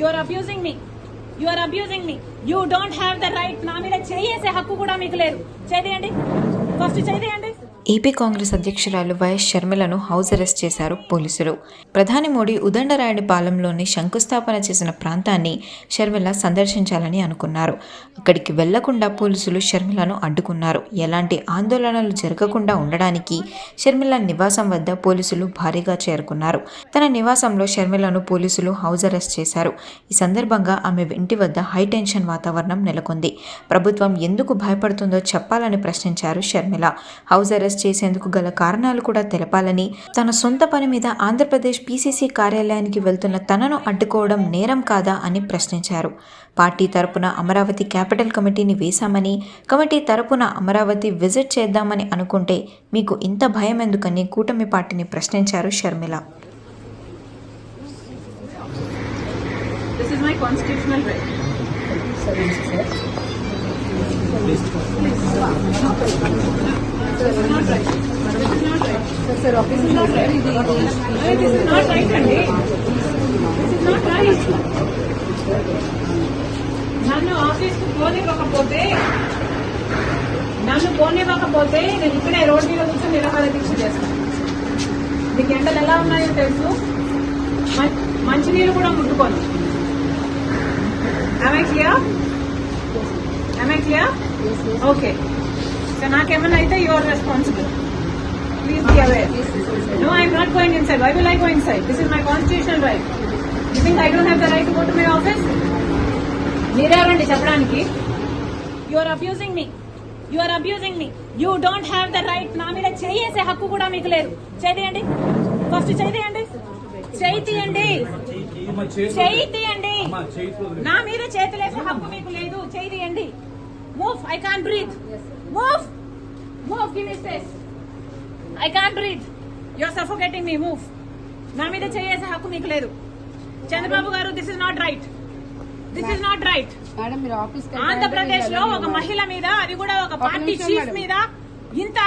You are abusing me you are abusing me you don't have the right నా మీద చేయేసే హక్కు కూడా మీకు లేదు. చేయండి. ఫస్ట్ చేయండి. ఏపీ కాంగ్రెస్ అధ్యక్షురాలు వైఎస్ షర్మిలను హౌస్ అరెస్ట్ చేశారు పోలీసులు. ప్రధాని మోడీ ఉదండరాయుడి పాలెంలోని శంకుస్థాపన చేసిన ప్రాంతాన్ని షర్మిల సందర్శించాలని అనుకున్నారు. అక్కడికి వెళ్ళకుండా పోలీసులు షర్మిలను అడ్డుకున్నారు. ఎలాంటి ఆందోళనలు జరగకుండా ఉండడానికి షర్మిల నివాసం వద్ద పోలీసులు భారీగా చేరుకున్నారు. తన నివాసంలో షర్మిలను పోలీసులు హౌస్ అరెస్ట్ చేశారు. ఈ సందర్భంగా ఆమె ఇంటి వద్ద హైటెన్షన్ వాతావరణం నెలకొంది. ప్రభుత్వం ఎందుకు భయపడుతుందో చెప్పాలని ప్రశ్నించారు షర్మిల. హౌస్ అరెస్ట్ చేసేందుకు గల కారణాలు కూడా తెలపాలని తన సొంత పని మీద ఆంధ్రప్రదేశ్ పీసీసీ కార్యాలయానికి వెళ్తున్న తనను అడ్డుకోవడం నేరం కాదా అని ప్రశ్నించారు. పార్టీ తరపున అమరావతి క్యాపిటల్ కమిటీని వేశామని కమిటీ తరపున అమరావతి విజిట్ చేద్దామని అనుకుంటే మీకు ఇంత భయం ఎందుకని కూటమి పార్టీని ప్రశ్నించారు Sharmila. This is not right. అండి దిస్ ఇస్ నన్ను ఆఫీస్కు పోనివ్వకపోతే నన్ను పోనివ్వకపోతే నేను ఇక్కడే రోడ్ మీద కూర్చొని నిలబడ దీక్ష చేస్తాను మీకు ఎండలు ఎలా ఉన్నాయో తెలుసు మంచినీళ్ళు కూడా ముట్టుకోను Am I clear? I clear? Okay so నాకేమన్నా అయితే you are responsible please be aware no I'm not going inside why will I go inside this is my constitutional right you think I don't have the right to go to my office మీరెవరండి చెప్పడానికి? You are abusing me you are abusing me you don't have the right నా మీద చేయేసే హక్కు కూడా మీకు లేదు. చేయండి first చేయండి చేయి తీయండి చేయి తీయండి నా మీద చేతులేసే హక్కు మీకు లేదు. చేయి can breathe move move give me space I can breathe you are suffocating me move నా మీద చేయేసే హక్కు మీకు లేదు. Chandrababu garu this is not right this is not right ఆంధ్రప్రదేశ్లో ఒక మహిళ మీద అది కూడా ఒక పార్టీ చీఫ్. మీద ఇంత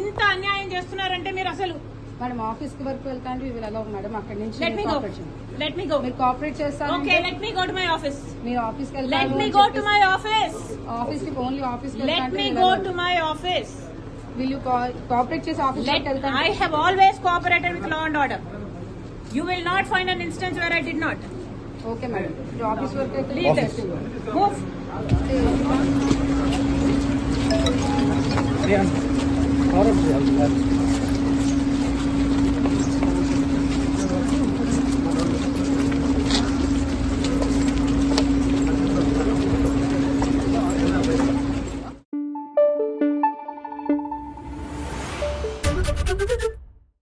ఇంత అన్యాయం చేస్తున్నారంటే మీరు అసలు మేడం ఆఫీస్కి వరకు వెళ్తా అంటే వీళ్ళు అలా మేడం అక్కడి నుంచి లెట్ మీ మీరు గో cooperate చేయండి. లెట్ మీ గో మీరు కోఆపరేట్ చేస్తాను okay let me go to my office మీరు ఆఫీస్కి let me go to my office ఆఫీస్కి ఓన్లీ ఆఫీస్కి let me go to my office వీళ్ళు కోఆపరేట్ చేసి ఆఫీస్ Let, కి వెళ్తాను I have always cooperated with law and order. You will not find an instance where I did not. Okay madam మీరు office వరకు అయితే Leave this. Move. Thank